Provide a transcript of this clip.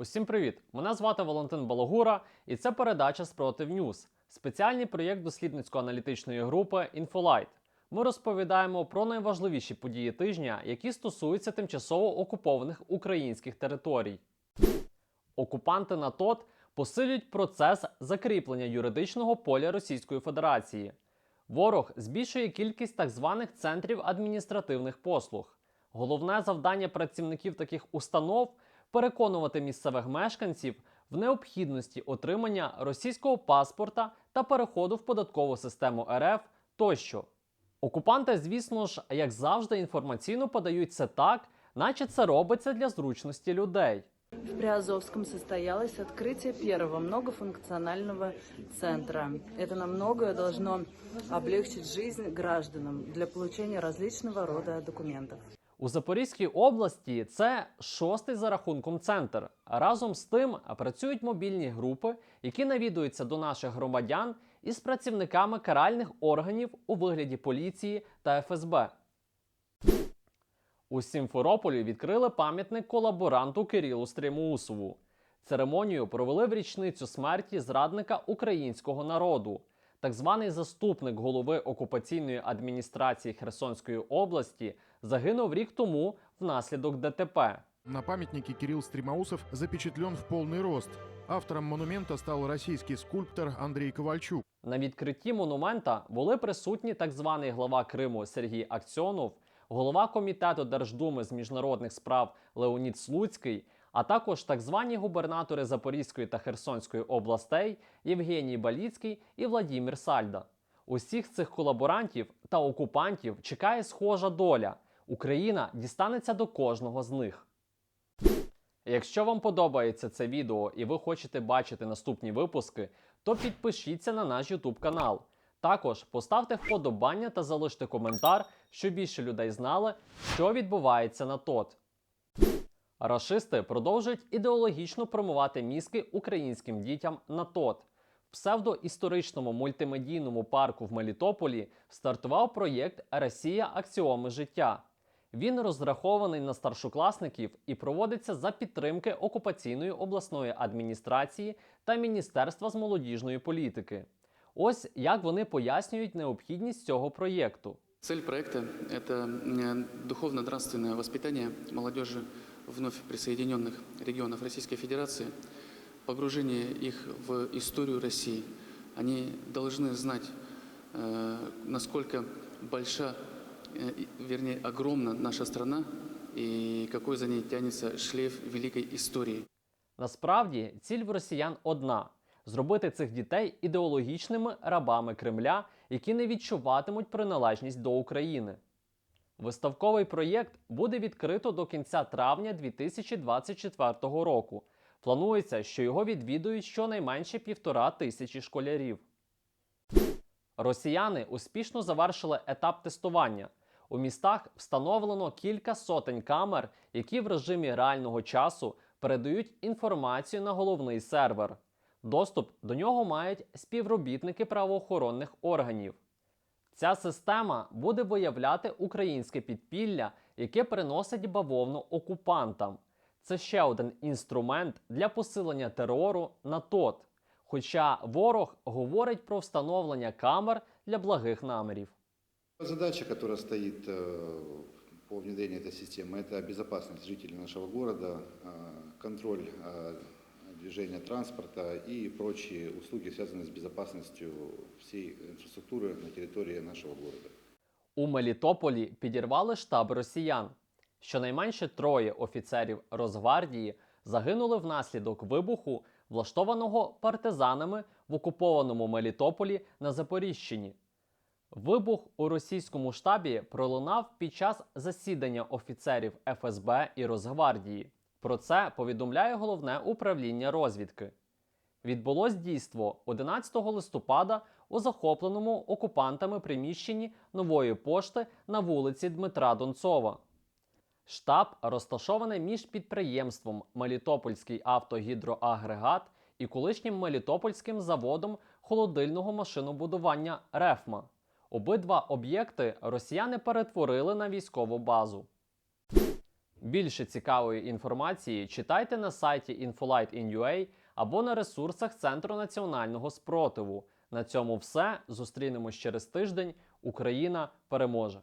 Усім привіт! Мене звати Валентин Балогура, і це передача Спротив Ньюз, спеціальний проєкт дослідницько-аналітичної групи Інфолайт. Ми розповідаємо про найважливіші події тижня, які стосуються тимчасово окупованих українських територій. Окупанти на ТОТ посилюють процес закріплення юридичного поля Російської Федерації. Ворог збільшує кількість так званих центрів адміністративних послуг. Головне завдання працівників таких установ переконувати місцевих мешканців в необхідності отримання російського паспорта та переходу в податкову систему РФ тощо. Окупанти, звісно ж, як завжди, інформаційно подають це так, наче це робиться для зручності людей. В Приазовском состоялось открытие первого многофункционального центра. Это намного должно облегчить жизнь гражданам для получения различного рода документов. У Запорізькій області це шостий за рахунком центр. Разом з тим працюють мобільні групи, які навідуються до наших громадян із працівниками каральних органів у вигляді поліції та ФСБ. У Сімферополі відкрили пам'ятник колаборанту Кирилу Стрімусову. Церемонію провели в річницю смерті зрадника українського народу. Так званий заступник голови окупаційної адміністрації Херсонської області загинув рік тому внаслідок ДТП. На памятнике Кирилл Стримаусов запечатлен в полный рост. Автором монумента стал российский скульптор Андрей Ковальчук. На відкритті монумента були присутні так званий глава Криму Сергій Аксьонов, голова комітету Держдуми з міжнародних справ Леонід Слуцький, а також так звані губернатори Запорізької та Херсонської областей Євгеній Баліцький і Владімір Сальда. Усіх цих колаборантів та окупантів чекає схожа доля. Україна дістанеться до кожного з них. Якщо вам подобається це відео і ви хочете бачити наступні випуски, то підпишіться на наш YouTube канал. Також поставте вподобання та залиште коментар, щоб більше людей знали, що відбувається на ТОТ. Рашисти продовжують ідеологічно промувати мізки українським дітям на ТОТ. В псевдоісторичному мультимедійному парку в Мелітополі стартував проєкт Росія Аксіоми життя. Він розрахований на старшокласників і проводиться за підтримки окупаційної обласної адміністрації та Міністерства з молодіжної політики. Ось як вони пояснюють необхідність цього проєкту. Цель проекта – это э, духовно-нравственное воспитание молодежи вновь присоединенных регионов Российской Федерации, погружение их в историю России. Они должны знать, э, насколько большая, э, и- вернее, огромна наша страна и какой за ней тянется шлейф великой истории. Насправді ціль в росіян одна зробити цих дітей ідеологічними рабами Кремля, які не відчуватимуть приналежність до України. Виставковий проєкт буде відкрито до кінця травня 2024 року. Планується, що його відвідують щонайменше півтора тисячі школярів. Росіяни успішно завершили етап тестування. У містах встановлено кілька сотень камер, які в режимі реального часу передають інформацію на головний сервер. Доступ до нього мають співробітники правоохоронних органів. Ця система буде виявляти українське підпілля, яке приносить бавовну окупантам. Це ще один інструмент для посилення терору на ТОТ. Хоча ворог говорить про встановлення камер для благих намірів. Задача, которая стоит э, по внедрению этой системы, это безопасность жителей нашего города, э, контроль э, движения транспорта и прочие услуги, связанные с безопасностью всей инфраструктуры на территории нашего города. У Мелітополі підірвали штаб росіян. Щонайменше троє офіцерів Росгвардії загинули внаслідок вибуху, влаштованого партизанами в окупованому Мелітополі на Запоріжчині. Вибух у російському штабі пролунав під час засідання офіцерів ФСБ і Росгвардії. Про це повідомляє головне управління розвідки. Відбулось дійство 11 листопада у захопленому окупантами приміщенні нової пошти на вулиці Дмитра Донцова. Штаб розташований між підприємством Мелітопольський автогідроагрегат і колишнім Мелітопольським заводом холодильного машинобудування Рефма. Обидва об'єкти росіяни перетворили на військову базу. Більше цікавої інформації читайте на сайті Infolight.in.ua або на ресурсах Центру національного спротиву. На цьому все. Зустрінемось через тиждень. Україна переможе!